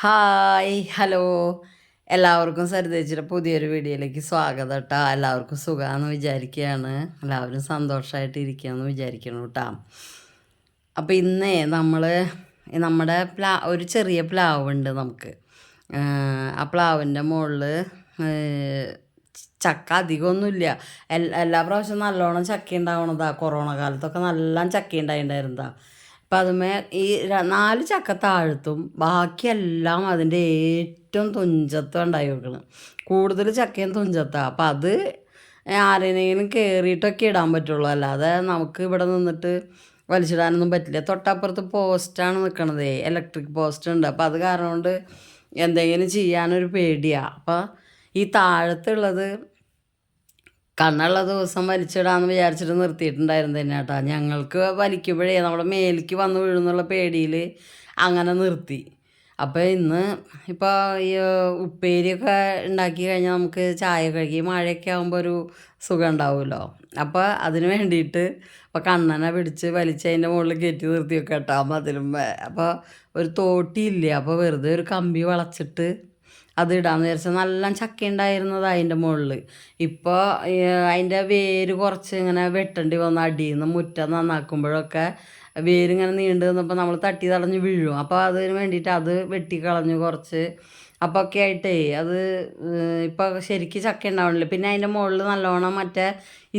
Hi hello. എല്ലാവർക്കും സരിതേച്ചിയുടെ പുതിയൊരു വീഡിയോയിലേക്ക് സ്വാഗതം കേട്ടോ എല്ലാവർക്കും സുഖമാണെന്ന് വിചാരിക്കുകയാണ് എല്ലാവരും സന്തോഷമായിട്ട് ഇരിക്കുകയെന്ന് വിചാരിക്കണം കേട്ടോ അപ്പോൾ ഇന്നേ നമ്മൾ നമ്മുടെ പ്ലാ ഒരു ചെറിയ പ്ലാവുണ്ട് നമുക്ക്. ആ, പ്ലാവിന്റെ മുകളിൽ ചക്ക അധികമൊന്നുമില്ല എല്ലാ പ്രാവശ്യവും നല്ലോണം ചക്ക ഉണ്ടാവണതാ കൊറോണ കാലത്തൊക്കെ നല്ല ചക്ക ഉണ്ടായിട്ടുണ്ടായിരുന്നതാ അപ്പം അതുമേ ഈ നാല് ചക്ക താഴ്ത്തും ബാക്കിയെല്ലാം അതിന്റെ ഏറ്റവും തുഞ്ചത്തും ഉണ്ടായി വെക്കണം കൂടുതൽ ചക്കയും തുഞ്ചത്താ. അപ്പം അത് ആരെങ്കിലും കയറിയിട്ടൊക്കെ ഇടാൻ പറ്റുള്ളൂ. അല്ലാതെ നമുക്ക് ഇവിടെ നിന്നിട്ട് വലിച്ചിടാനൊന്നും പറ്റില്ല. തൊട്ടപ്പുറത്ത് പോസ്റ്റാണ് നിൽക്കണത് ഇലക്ട്രിക് പോസ്റ്റ് ഉണ്ട് അപ്പം അത് കാരണം കൊണ്ട് എന്തെങ്കിലും ചെയ്യാനൊരു പേടിയാണ് അപ്പം ഈ താഴത്തുള്ളത് കണ്ണുള്ള ദിവസം വലിച്ചിടാന്ന് വിചാരിച്ചിട്ട് നിർത്തിയിട്ടുണ്ടായിരുന്നു തന്നെ കേട്ടോ. ഞങ്ങൾക്ക് വലിക്കുമ്പോഴേ നമ്മുടെ മേലേക്ക് വന്ന് വീഴുന്നുള്ള പേടിയിൽ അങ്ങനെ നിർത്തി. അപ്പോൾ ഇന്ന് ഇപ്പോൾ ഈ ഉപ്പേരിയൊക്കെ ഉണ്ടാക്കി കഴിഞ്ഞാൽ നമുക്ക് ചായ കഴുകി മഴയൊക്കെ ആകുമ്പോൾ ഒരു സുഖം ഉണ്ടാവുമല്ലോ. അപ്പോൾ അതിന് വേണ്ടിയിട്ട് ഇപ്പോൾ കണ്ണനെ പിടിച്ച് വലിച്ച് അതിന്റെ മുകളിൽ കയറ്റി നിർത്തി വെക്കാം കേട്ടോ മതിലും അപ്പോൾ ഒരു തോട്ടിയില്ലേ? അപ്പോൾ വെറുതെ ഒരു കമ്പി വളച്ചിട്ട് അത് ഇടാന്ന് വിചാരിച്ചാൽ നല്ല ചക്ക ഉണ്ടായിരുന്നത് അതിന്റെ മുകളിൽ ഇപ്പോൾ അതിന്റെ വേര് കുറച്ച് ഇങ്ങനെ വെട്ടേണ്ടി വന്ന് അടിയിൽ നിന്ന് മുറ്റം നന്നാക്കുമ്പോഴൊക്കെ വേരിങ്ങനെ നീണ്ടു നിന്നപ്പോൾ നമ്മൾ തട്ടി തടഞ്ഞ് വീഴും. അപ്പോൾ അതിന് വേണ്ടിയിട്ട് അത് വെട്ടിക്കളഞ്ഞ് കുറച്ച് അപ്പോൾ ഒക്കെ ആയിട്ട് അത് ഇപ്പോൾ ശരിക്ക് ചക്ക ഉണ്ടാവണില്ല പിന്നെ അതിന്റെ മുകളിൽ നല്ലോണം മറ്റേ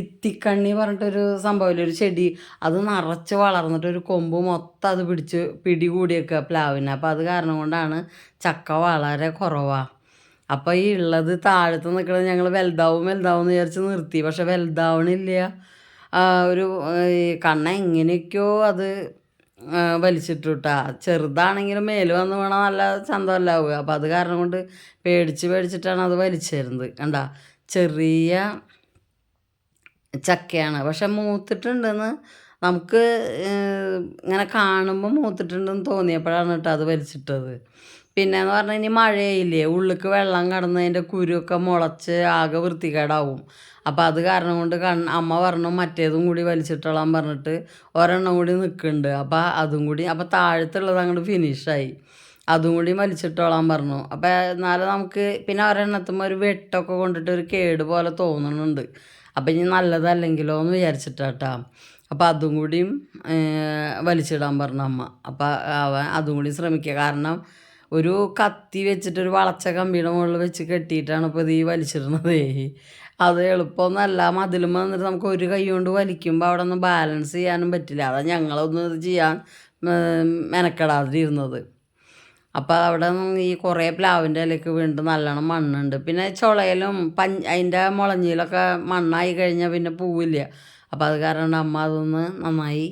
ഇത്തിക്കണ്ണി പറഞ്ഞിട്ടൊരു സംഭവമില്ല ഒരു ചെടി അത് നിറച്ച് വളർന്നിട്ട് ഒരു കൊമ്പ് മൊത്തം അത് പിടിച്ച് പിടി കൂടിയൊക്കെ പ്ലാവിന്. അപ്പോൾ അത് കാരണം കൊണ്ടാണ് ചക്ക വളരെ കുറവാണ് അപ്പോൾ ഈ ഉള്ളത് താഴത്ത് നിൽക്കുന്നത് ഞങ്ങൾ വലുതാവും വലുതാവും എന്ന് വിചാരിച്ച് നിർത്തി. പക്ഷെ വലുതാവണില്ല. ഒരു കണ്ണ എങ്ങനെയൊക്കെയോ അത് ആ, വലിച്ചിട്ടു കേട്ടാ ചെറുതാണെങ്കിലും മേൽ വന്ന് വീണാൽ നല്ല ചന്തമല്ലാവുക. അപ്പോൾ അത് കാരണം കൊണ്ട് പേടിച്ച് പേടിച്ചിട്ടാണ് അത് വലിച്ചേരുന്നത്. കണ്ട? ചെറിയ ചക്കയാണ്. പക്ഷെ മൂത്തിട്ടുണ്ടെന്ന് നമുക്ക് ഇങ്ങനെ കാണുമ്പോൾ മൂത്തിട്ടുണ്ടെന്ന് തോന്നിയപ്പോഴാണ് കേട്ടോ അത് വലിച്ചിട്ടത്. പിന്നെ എന്ന് പറഞ്ഞാൽ ഇനി മഴയില്ലേ ഉള്ളിക്ക് വെള്ളം കടന്നതിന്റെ കുരുവൊക്കെ മുളച്ച് ആകെ വൃത്തികേടാവും. അപ്പോൾ അത് കാരണം കൊണ്ട് കണ് അമ്മ പറഞ്ഞു മറ്റേതും കൂടി വലിച്ചിട്ടോളാൻ പറഞ്ഞിട്ട് ഒരെണ്ണം കൂടി നിൽക്കുന്നുണ്ട് അപ്പോൾ അതും കൂടി അപ്പോൾ താഴത്തുള്ളത് അങ്ങോട്ട് ഫിനിഷായി അതും കൂടി വലിച്ചിട്ടോളാൻ പറഞ്ഞു. അപ്പോൾ എന്നാലും നമുക്ക് പിന്നെ ഒരെണ്ണത്തുമ്പോൾ ഒരു വെട്ടൊക്കെ കൊണ്ടിട്ട് ഒരു കേട് പോലെ തോന്നുന്നുണ്ട് അപ്പം ഇനി നല്ലതല്ലെങ്കിലോ എന്ന് വിചാരിച്ചിട്ടാട്ടാ. അപ്പോൾ അതും കൂടിയും വലിച്ചിടാൻ പറഞ്ഞു അമ്മ. അപ്പോൾ അവൻ അതും കൂടി ശ്രമിക്കുക കാരണം ഒരു കത്തി വെച്ചിട്ട് ഒരു വളച്ച കമ്പിയുടെ മുകളിൽ വെച്ച് കെട്ടിയിട്ടാണ് ഇപ്പോൾ ഇത് ഈ വലിച്ചിടുന്നതേ. അത് എളുപ്പമൊന്നുമല്ല മതിലും വന്നിട്ട് നമുക്ക് ഒരു കൈ കൊണ്ട് വലിക്കുമ്പോൾ അവിടെ ഒന്ന് ബാലൻസ് ചെയ്യാനും പറ്റില്ല. അതാണ് ഞങ്ങളൊന്നും ഇത് ചെയ്യാൻ മെനക്കെടാതിരുന്നത്. അപ്പോൾ അവിടെ ഈ കുറേ പ്ലാവിന്റെ ഇലയ്ക്ക് വീണ്ടും നല്ലോണം മണ്ണുണ്ട്. പിന്നെ ചുളയിലും പഞ്ച് അതിന്റെ മുളഞ്ഞിലൊക്കെ മണ്ണായി കഴിഞ്ഞാൽ പിന്നെ പൂവില്ല. അപ്പോൾ അത് കാരണം അമ്മ അതൊന്ന് നന്നായി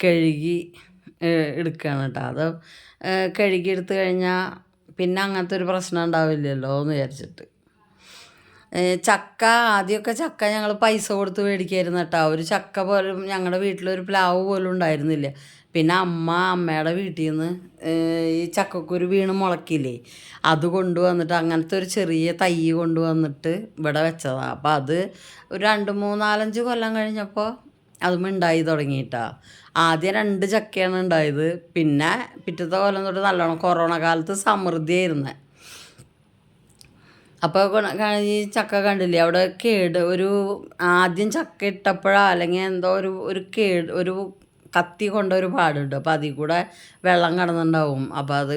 കഴുകി എടുക്കുകയാണ് കേട്ടോ. അത് കഴുകിയെടുത്ത് കഴിഞ്ഞാൽ പിന്നെ അങ്ങനത്തെ ഒരു പ്രശ്നം ഉണ്ടാവില്ലല്ലോ എന്ന് വിചാരിച്ചിട്ട്. ചക്ക ആദ്യമൊക്കെ ചക്ക ഞങ്ങൾ പൈസ കൊടുത്ത് മേടിക്കായിരുന്നു കേട്ടോ. ഒരു ചക്ക പോലും ഞങ്ങളുടെ വീട്ടിലൊരു പ്ലാവ് പോലും ഉണ്ടായിരുന്നില്ല. പിന്നെ അമ്മ അമ്മയുടെ വീട്ടിൽ നിന്ന് ഈ ചക്കക്കുരു വീണ് മുളക്കില്ലേ? അത് കൊണ്ടുവന്നിട്ട് അങ്ങനത്തെ ഒരു ചെറിയ തൈ കൊണ്ടുവന്നിട്ട് ഇവിടെ വെച്ചതാണ് അപ്പോൾ അത് ഒരു രണ്ട് മൂന്നാലഞ്ച് കൊല്ലം കഴിഞ്ഞപ്പോൾ അതും ഉണ്ടായി തുടങ്ങിയിട്ടാ ആദ്യം രണ്ട് ചക്കയാണ് ഉണ്ടായത്. പിന്നെ പിറ്റത്തെ കൊല്ലം തൊട്ട് നല്ലോണം കൊറോണ കാലത്ത് സമൃദ്ധിയായിരുന്നു. അപ്പോൾ ഈ ചക്ക കണ്ടില്ലേ? അവിടെ കേട് ഒരു ആദ്യം ചക്ക ഇട്ടപ്പോഴോ അല്ലെങ്കിൽ എന്തോ ഒരു ഒരു കേട് ഒരു കത്തി കൊണ്ട ഒരു പാടുണ്ട്. അപ്പോൾ അതിൽ കൂടെ വെള്ളം കടന്നുണ്ടാവും. അപ്പോൾ അത്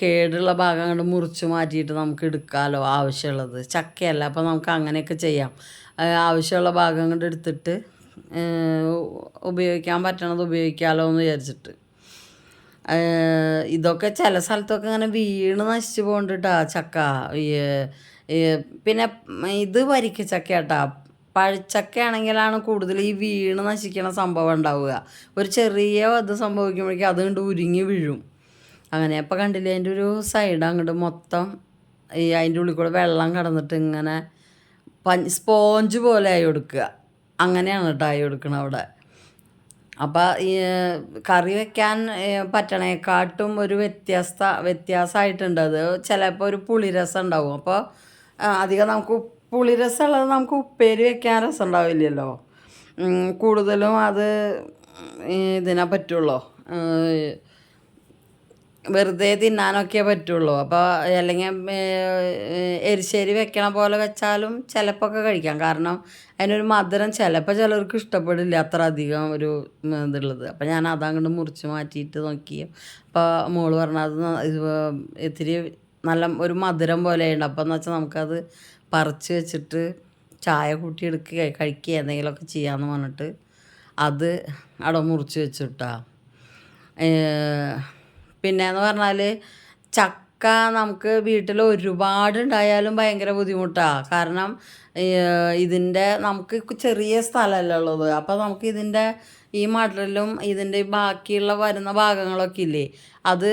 കേടുള്ള ഭാഗം അങ്ങോട്ട് മുറിച്ച് മാറ്റിയിട്ട് നമുക്ക് എടുക്കാമല്ലോ ആവശ്യമുള്ളത്. ചക്കയല്ല അപ്പോൾ നമുക്ക് അങ്ങനെയൊക്കെ ചെയ്യാം. ആവശ്യമുള്ള ഭാഗം അങ്ങോട്ട് എടുത്തിട്ട് ഉപയോഗിക്കാൻ പറ്റണത് ഉപയോഗിക്കാമല്ലോ എന്ന് വിചാരിച്ചിട്ട്. ഇതൊക്കെ ചില സ്ഥലത്തൊക്കെ ഇങ്ങനെ വീണ് നശിച്ചു പോകണ്ടിട്ടാ ചക്ക. പിന്നെ ഇത് വരിക്ക ചക്ക കേട്ടാ പഴച്ചക്ക ആണെങ്കിലാണ് കൂടുതൽ ഈ വീണ് നശിക്കണ സംഭവം ഉണ്ടാവുക. ഒരു ചെറിയ ഇത് സംഭവിക്കുമ്പോഴേക്കും അത് കണ്ട് ഉരുങ്ങി വീഴും. അങ്ങനെ അപ്പം കണ്ടില്ലേ അതിന്റെ ഒരു സൈഡ് അങ്ങോട്ട് മൊത്തം ഈ അതിന്റെ ഉള്ളിൽ കൂടെ വെള്ളം കടന്നിട്ട് ഇങ്ങനെ പഞ്ച് സ്പോഞ്ച് പോലെ ആയി കൊടുക്കുക അങ്ങനെയാണ് കേട്ടോ ആയി കൊടുക്കണം അവിടെ. അപ്പോൾ ഈ കറി വെക്കാൻ പറ്റണേക്കാട്ടും ഒരു വ്യത്യസ്ത വ്യത്യാസമായിട്ടുണ്ട് അത്. ചിലപ്പോൾ ഒരു പുളിരസം ഉണ്ടാവും. അപ്പോൾ അധികം നമുക്ക് പുളിരസം ഉള്ളത് നമുക്ക് ഉപ്പേരി വെക്കാൻ രസം ഉണ്ടാവില്ലല്ലോ. കൂടുതലും അത് ഇതിനെ പറ്റുള്ളൂ. വെറുതെ തിന്നാനൊക്കെ പറ്റുള്ളൂ. അപ്പോൾ അല്ലെങ്കിൽ എരിശ്ശേരി വെക്കണ പോലെ വെച്ചാലും ചിലപ്പോൾ കഴിക്കാം. കാരണം അതിനൊരു മധുരം ചിലപ്പോൾ ചിലർക്ക് ഇഷ്ടപ്പെടില്ല അത്ര അധികം ഒരു ഇതുള്ളത്. അപ്പോൾ ഞാൻ അതങ്ങോട്ട് മുറിച്ച് മാറ്റിയിട്ട് നോക്കി. അപ്പോൾ മോൾ പറഞ്ഞത് ഇത്തിരി നല്ല ഒരു മധുരം പോലെയുണ്ട്. അപ്പോൾ എന്ന് വെച്ചാൽ നമുക്കത് പറിച്ച് വെച്ചിട്ട് ചായ കൂട്ടി എടുക്കുക കഴിക്കുക എന്തെങ്കിലുമൊക്കെ ചെയ്യാമെന്ന് പറഞ്ഞിട്ട് അത് അവിടെ മുറിച്ച് വെച്ചിട്ടാ പിന്നെന്ന് പറഞ്ഞാൽ ചക്ക നമുക്ക് വീട്ടിൽ ഒരുപാട് ഉണ്ടായാലും ഭയങ്കര ബുദ്ധിമുട്ടാണ് കാരണം ഇതിന്റെ നമുക്ക് ചെറിയ സ്ഥലമല്ല ഉള്ളത്. അപ്പോൾ നമുക്ക് ഇതിന്റെ ഈ മടലും ഇതിന്റെ ബാക്കിയുള്ള വരുന്ന ഭാഗങ്ങളൊക്കെ ഇല്ലേ അത്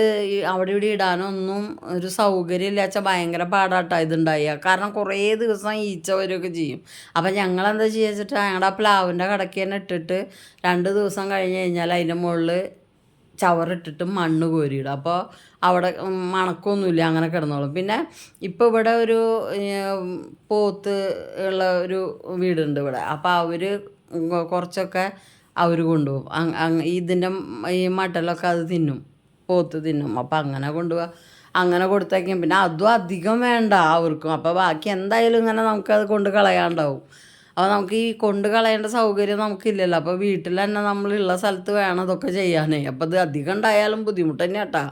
അവിടെ ഇവിടെ ഇടാനൊന്നും ഒരു സൗകര്യം ഇല്ല വെച്ചാൽ ഭയങ്കര പാടാട്ടാ ഇതുണ്ടായി. കാരണം കുറേ ദിവസം ഈച്ച വരികയൊക്കെ ചെയ്യും. അപ്പം ഞങ്ങൾ എന്താ ചെയ്യുക വെച്ചിട്ട് ഞങ്ങളുടെ ആ പ്ലാവിന്റെ കടയ്ക്ക് ഇട്ടിട്ട് രണ്ട് ദിവസം കഴിഞ്ഞ് കഴിഞ്ഞാൽ അതിന്റെ മുകളിൽ ചവറിട്ടിട്ട് മണ്ണ് കോരിയിടും. അപ്പോൾ അവിടെ മണക്കൊന്നുമില്ല അങ്ങനെ കിടന്നോളും. പിന്നെ ഇപ്പോൾ ഇവിടെ ഒരു പോത്ത് ഉള്ള ഒരു വീടുണ്ട് ഇവിടെ. അപ്പോൾ അവർ കുറച്ചൊക്കെ അവർ കൊണ്ടുപോകും. ഇതിന്റെ ഈ മട്ടലൊക്കെ അത് തിന്നും പോത്ത് തിന്നും. അപ്പോൾ അങ്ങനെ കൊണ്ടുപോകാം അങ്ങനെ കൊടുത്തേക്കും. പിന്നെ അതും അധികം വേണ്ട അവർക്കും അപ്പോൾ ബാക്കി എന്തായാലും ഇങ്ങനെ നമുക്കത് കൊണ്ട് കളയാണ്ടാവും. അപ്പോൾ നമുക്ക് ഈ കൊണ്ട് കളയേണ്ട സൗകര്യം നമുക്കില്ലല്ലോ. അപ്പോൾ വീട്ടിൽ തന്നെ നമ്മളുള്ള സ്ഥലത്ത് വേണം ഇതൊക്കെ ചെയ്യാനേ. അപ്പോൾ അത് അധികം ഉണ്ടായാലും ബുദ്ധിമുട്ട് തന്നെ കേട്ടോ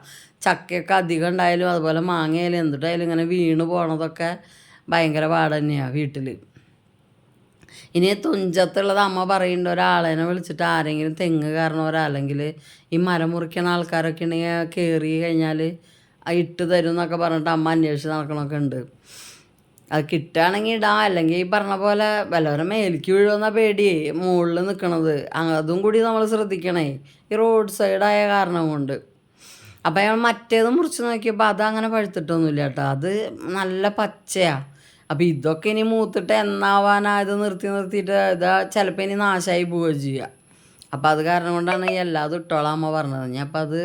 ചക്കയൊക്കെ അധികം ഉണ്ടായാലും അതുപോലെ മാങ്ങയിലും എന്തിട്ടായാലും ഇങ്ങനെ വീണ് പോണതൊക്കെ ഭയങ്കര പാട് തന്നെയാണ് വീട്ടിൽ ഇനി തുഞ്ചത്തുള്ളത് അമ്മ പറയുന്നുണ്ട് ഒരാളേനെ വിളിച്ചിട്ട് ആരെങ്കിലും തെങ്ങ് കാരണവരല്ലെങ്കിൽ ഈ മരം മുറിക്കണ ആൾക്കാരൊക്കെ ഉണ്ടെങ്കിൽ കയറി കഴിഞ്ഞാൽ ഇട്ട് തരും എന്നൊക്കെ പറഞ്ഞിട്ട് അമ്മ അന്വേഷിച്ച് നടക്കണമൊക്കെ ഉണ്ട്. അത് കിട്ടുകയാണെങ്കിൽ ഇടാം. അല്ലെങ്കിൽ ഈ പറഞ്ഞ പോലെ വല്ലവരെ മേലേക്ക് വീഴുമെന്ന പേടി. മുകളിൽ നിൽക്കണത്. അതും കൂടി നമ്മൾ ശ്രദ്ധിക്കണേ. ഈ റോഡ് സൈഡായ കാരണം കൊണ്ട്. അപ്പം അയാൾ മറ്റേത് മുറിച്ച് നോക്കിയപ്പോൾ അത് അങ്ങനെ പഴുത്തിട്ടൊന്നുമില്ല കേട്ടോ. അത് നല്ല പച്ചയാണ് അപ്പം ഇതൊക്കെ ഇനി മൂത്തിട്ട് എന്നാവാനായത് നിർത്തി നിർത്തിയിട്ട് ഇതാ ചിലപ്പോൾ ഇനി നാശമായി പോവുകയും ചെയ്യുക അപ്പം അത് കാരണം കൊണ്ടാണ് ഈ എല്ലാതും ഇട്ടോളാം അമ്മ പറഞ്ഞത്. ഞാൻ അപ്പം അത്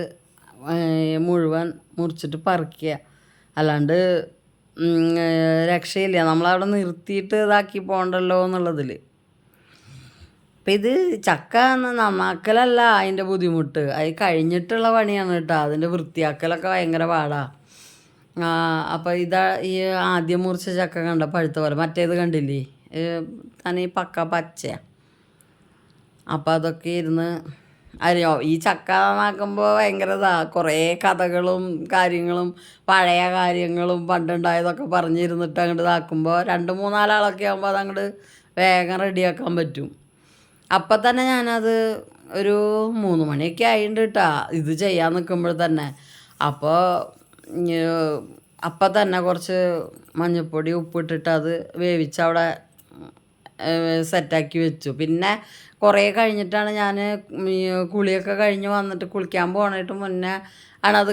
മുഴുവൻ മുറിച്ചിട്ട് പറിക്കുക. അല്ലാണ്ട് രക്ഷയില്ല. നമ്മളവിടെ നിർത്തിയിട്ട് ഇതാക്കി പോകണ്ടല്ലോ എന്നുള്ളതിൽ അപ്പം ഇത് ചക്ക നന്നാക്കലല്ല അതിന്റെ ബുദ്ധിമുട്ട്. അത് കഴിഞ്ഞിട്ടുള്ള പണിയാണ് കേട്ടോ. അതിന്റെ വൃത്തിയാക്കലൊക്കെ ഭയങ്കര പാടാ. അപ്പം അപ്പോൾ ഇതാ ഈ ആദ്യം മുറിച്ച ചക്ക കണ്ട? പഴുത്ത പോലെ. മറ്റേത് കണ്ടില്ലേ? ഈ പക്ക പച്ചയാണ് അപ്പം അതൊക്കെ ഇരുന്ന് അറിയോ ഈ ചക്ക നന്നാക്കുമ്പോൾ ഭയങ്കര ഇതാ കുറേ കഥകളും കാര്യങ്ങളും പഴയ കാര്യങ്ങളും പണ്ടുണ്ടായതൊക്കെ പറഞ്ഞിരുന്നിട്ട് അങ്ങോട്ട് ഇതാക്കുമ്പോൾ രണ്ട് മൂന്നാലാളൊക്കെ ആകുമ്പോൾ അതങ്ങോട്ട് വേഗം റെഡിയാക്കാൻ പറ്റും. അപ്പം തന്നെ ഞാനത് ഒരു മൂന്ന് മണിയൊക്കെ ആയിട്ടുണ്ട് കേട്ടാ ഇത് ചെയ്യാൻ നിൽക്കുമ്പോൾ തന്നെ. അപ്പോൾ അപ്പം തന്നെ കുറച്ച് മഞ്ഞൾപ്പൊടി ഉപ്പിട്ടിട്ട് അത് വേവിച്ച് അവിടെ സെറ്റാക്കി വെച്ചു. പിന്നെ കുറേ കഴിഞ്ഞിട്ടാണ് ഞാൻ കുളിയൊക്കെ കഴിഞ്ഞ് വന്നിട്ട് കുളിക്കാൻ പോകണേട്ട് മുന്നേ ആണ് അത്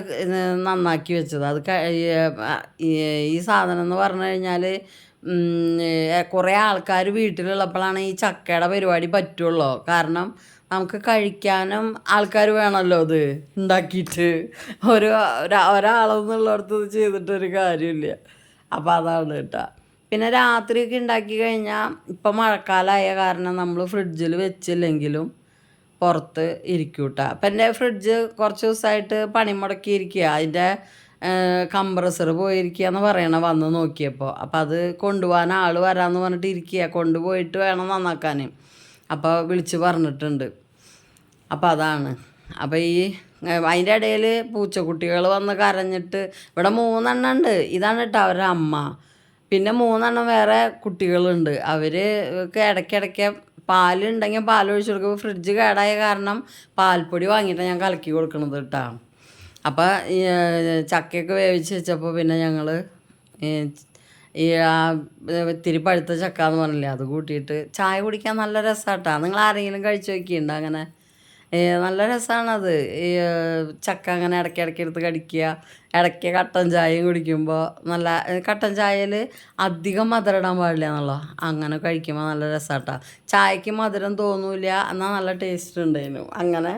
നന്നാക്കി വെച്ചത്. അത് ഈ സാധനം എന്ന് പറഞ്ഞു കഴിഞ്ഞാൽ കുറേ ആൾക്കാർ വീട്ടിലുള്ളപ്പോഴാണ് ഈ ചക്കയുടെ പരിപാടി പറ്റുള്ളൂ. കാരണം നമുക്ക് കഴിക്കാനും ആൾക്കാർ വേണമല്ലോ അത് ഉണ്ടാക്കിയിട്ട് ഒരു ഒരാളെന്നുള്ളടത്ത് ചെയ്തിട്ടൊരു കാര്യമില്ല അപ്പോൾ അതാണ് കേട്ടോ പിന്നെ രാത്രിയൊക്കെ ഉണ്ടാക്കി കഴിഞ്ഞാൽ ഇപ്പം മഴക്കാലമായ കാരണം നമ്മൾ ഫ്രിഡ്ജിൽ വെച്ചില്ലെങ്കിലും പുറത്ത് ഇരിക്കും കേട്ടോ അപ്പം എന്റെ ഫ്രിഡ്ജ് കുറച്ച് ദിവസമായിട്ട് പണിമുടക്കിയിരിക്കുക അതിന്റെ കംപ്രസർ പോയിരിക്കുക എന്ന് പറയണ വന്ന് നോക്കിയപ്പോൾ അപ്പം അത് കൊണ്ടുപോകാൻ ആൾ വരാമെന്ന് പറഞ്ഞിട്ട് ഇരിക്കുക കൊണ്ടുപോയിട്ട് വേണം നന്നാക്കാൻ അപ്പോൾ വിളിച്ച് പറഞ്ഞിട്ടുണ്ട്. അപ്പോൾ അതാണ്. അപ്പോൾ ഈ അതിന്റെ ഇടയിൽ പൂച്ചക്കുട്ടികൾ വന്ന് കരഞ്ഞിട്ട് ഇവിടെ മൂന്നെണ്ണം ഉണ്ട് ഇതാണ് കേട്ടോ അവരുടെ അമ്മ. പിന്നെ മൂന്നെണ്ണം വേറെ കുട്ടികളുണ്ട്. അവർ ഇടയ്ക്കിടയ്ക്ക് പാലുണ്ടെങ്കിൽ പാൽ ഒഴിച്ചു കൊടുക്കുമ്പോൾ ഫ്രിഡ്ജ് കേടായ കാരണം പാൽപ്പൊടി വാങ്ങിയിട്ടാണ് ഞാൻ കലക്കി കൊടുക്കണത് കേട്ടോ അപ്പോൾ ചക്കയൊക്കെ വേവിച്ച് വെച്ചപ്പോൾ പിന്നെ ഞങ്ങൾ ഈ ആ ഇത്തിരി പഴുത്ത ചക്ക എന്ന് പറഞ്ഞില്ലേ അത് കൂട്ടിയിട്ട് ചായ കുടിക്കാൻ നല്ല രസമാട്ടോ നിങ്ങൾ ആരെങ്കിലും കഴിച്ചു നോക്കിയിട്ടുണ്ടോ അങ്ങനെ? നല്ല രസമാണത് ഈ ചക്ക അങ്ങനെ ഇടയ്ക്ക് ഇടയ്ക്ക് എടുത്ത് കടിക്കുക. ഇടയ്ക്ക് കട്ടൻ ചായയും കുടിക്കുമ്പോൾ നല്ല കട്ടൻ ചായയിൽ അധികം മധുരം ഇടാൻ പാടില്ല എന്നുള്ള അങ്ങനെ കഴിക്കുമ്പോൾ നല്ല രസമാട്ടോ ചായക്ക് മധുരം തോന്നൂല എന്നാൽ നല്ല ടേസ്റ്റ് ഉണ്ടായിരുന്നു അങ്ങനെ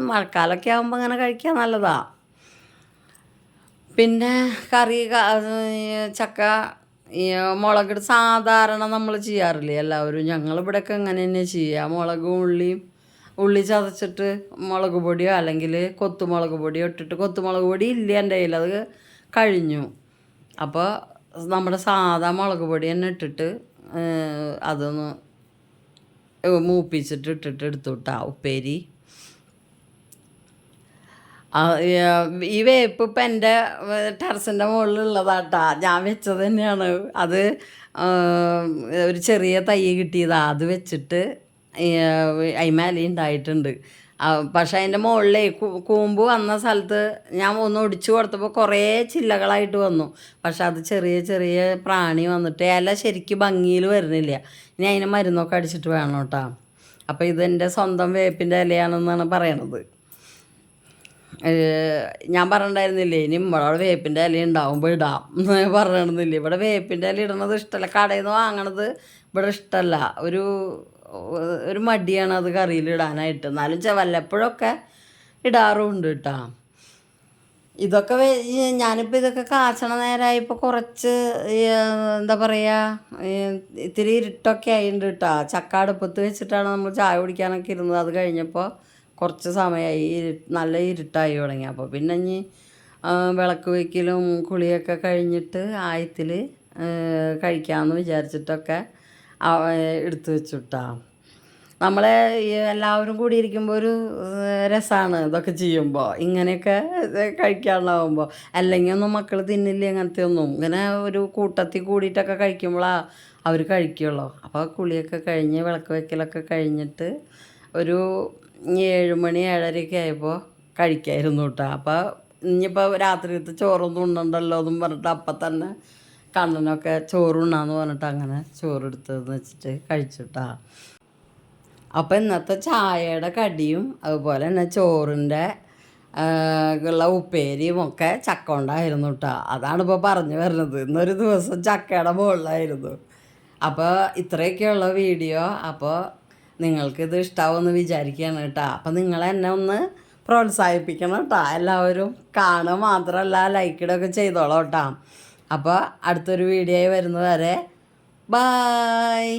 മഴക്കാലമൊക്കെ ആകുമ്പോൾ അങ്ങനെ കഴിക്കാൻ നല്ലതാണ് പിന്നെ കറി ചക്ക ഈ മുളകിട്ട് സാധാരണ നമ്മൾ ചെയ്യാറില്ലേ എല്ലാവരും? ഞങ്ങളിവിടെയൊക്കെ അങ്ങനെ തന്നെ ചെയ്യുക മുളകും ഉള്ളിയും ഉള്ളി ചതച്ചിട്ട് മുളക് പൊടിയോ അല്ലെങ്കിൽ കൊത്തുമുളക് പൊടിയോ ഇട്ടിട്ട് കൊത്തുമുളക് പൊടി ഇല്ല എന്റെ കയ്യിൽ. അത് കഴിഞ്ഞു. അപ്പോൾ നമ്മുടെ സാധാ മുളക് പൊടി തന്നെ ഇട്ടിട്ട് അതൊന്ന് മൂപ്പിച്ചിട്ട് ഇട്ടിട്ട് എടുത്തു വിട്ടാ ഉപ്പേരി. ഈ വേപ്പ് ഇപ്പം എന്റെ ടെറസിന്റെ മുകളിലുള്ളതാട്ടാ. ഞാൻ വെച്ചത് തന്നെയാണ്. അത് ഒരു ചെറിയ തൈ കിട്ടിയതാണ് അത് വെച്ചിട്ട് അയിമേല ഉണ്ടായിട്ടുണ്ട് പക്ഷെ അതിന്റെ മുകളിലേ കൂമ്പ് വന്ന സ്ഥലത്ത് ഞാൻ ഒന്ന് ഒടിച്ചു കൊടുത്തപ്പോൾ കുറേ ചില്ലകളായിട്ട് വന്നു. പക്ഷെ അത് ചെറിയ ചെറിയ പ്രാണി വന്നിട്ട് ഇല ശരിക്കും ഭംഗിയിൽ വരുന്നില്ല. ഇനി അതിന് മരുന്നൊക്കെ അടിച്ചിട്ട് വേണം കേട്ടോ. അപ്പോൾ ഇതെന്റെ സ്വന്തം വേപ്പിന്റെ ഇലയാണെന്നാണ് പറയണത്. ഞാൻ പറഞ്ഞിട്ടുണ്ടായിരുന്നില്ലേ ഇനി ഇവിടെ വേപ്പിന്റെ ഇല ഉണ്ടാവുമ്പോൾ ഇടാം എന്ന് പറഞ്ഞിരുന്നില്ലേ ഇവിടെ വേപ്പിന്റെ ഇല ഇടുന്നത് ഇഷ്ടമല്ല കടയിൽ നിന്ന് വാങ്ങണത് ഇവിടെ ഇഷ്ടമല്ല ഒരു ഒരു മടിയാണ് അത് കറിയിൽ ഇടാനായിട്ട്. എന്നാലും വല്ലപ്പോഴൊക്കെ ഇടാറുമുണ്ട് കേട്ടോ. ഇതൊക്കെ ഞാനിപ്പോൾ ഇതൊക്കെ കാച്ചണ നേരമായപ്പോൾ കുറച്ച് എന്താ പറയുക ഇത്തിരി ഇരുട്ടൊക്കെ ആയിട്ടുണ്ട് കേട്ടോ. ചക്ക അടുപ്പത്ത് വെച്ചിട്ടാണ് നമ്മൾ ചായ കുടിക്കാനൊക്കെ ഇരുന്നത്. അത് കഴിഞ്ഞപ്പോൾ കുറച്ച് സമയമായി നല്ല ഇരുട്ടായി തുടങ്ങി. അപ്പോൾ പിന്നെ ഇനി വിളക്ക് വയ്ക്കലും കുളിയൊക്കെ കഴിഞ്ഞിട്ട് ആയത്തിൽ കഴിക്കാമെന്ന് വിചാരിച്ചിട്ടൊക്കെ എടുത്ത് വെച്ചിട്ടാ. നമ്മളെ എല്ലാവരും കൂടി ഇരിക്കുമ്പോൾ ഒരു രസമാണ് ഇതൊക്കെ ചെയ്യുമ്പോൾ. ഇങ്ങനെയൊക്കെ ഇത് കഴിക്കാനുണ്ടാവുമ്പോൾ അല്ലെങ്കിൽ ഒന്നും മക്കൾ തിന്നില്ല അങ്ങനത്തെ ഒന്നും. ഇങ്ങനെ ഒരു കൂട്ടത്തിൽ കൂടിയിട്ടൊക്കെ കഴിക്കുമ്പോഴാണ് അവർ കഴിക്കുള്ളൂ. അപ്പോൾ കുളിയൊക്കെ കഴിഞ്ഞ് വിളക്ക് വയ്ക്കലൊക്കെ കഴിഞ്ഞിട്ട് ഒരു ഏഴ് മണി ഏഴരയൊക്കെ ആയപ്പോൾ കഴിക്കായിരുന്നു കേട്ടോ അപ്പോൾ ഇനിയിപ്പോൾ രാത്രിയത്തെ ചോറൊന്നും ഉണ്ടല്ലോ എന്നും പറഞ്ഞിട്ട് അപ്പം തന്നെ കണ്ണനൊക്കെ ചോറുണ്ണാന്ന് പറഞ്ഞിട്ട് അങ്ങനെ ചോറെടുത്തതെന്ന് വെച്ചിട്ട് കഴിച്ചിട്ടാ. അപ്പോൾ ഇന്നത്തെ ചായയുടെ കടിയും അതുപോലെ തന്നെ ചോറിന്റെ ഉള്ള ഉപ്പേരിയും ഒക്കെ ചക്ക ഉണ്ടായിരുന്നു കേട്ടോ അതാണ് ഇപ്പോൾ പറഞ്ഞു വരുന്നത്. ഇന്നൊരു ദിവസം ചക്കയുടെ മുകളിലായിരുന്നു. അപ്പോൾ ഇത്രയൊക്കെയുള്ള വീഡിയോ. അപ്പോൾ നിങ്ങൾക്കിത് ഇഷ്ടാവുമെന്ന് വിചാരിക്കുകയാണ് കേട്ടോ. അപ്പം നിങ്ങൾ എന്നെ ഒന്ന് പ്രോത്സാഹിപ്പിക്കണം കേട്ടോ. എല്ലാവരും കാണുക മാത്രമല്ല ലൈക്കിടൊക്കെ ചെയ്തോളാം കേട്ടോ. അപ്പോൾ അടുത്തൊരു വീഡിയോ വരുന്നത് വരെ ബായ്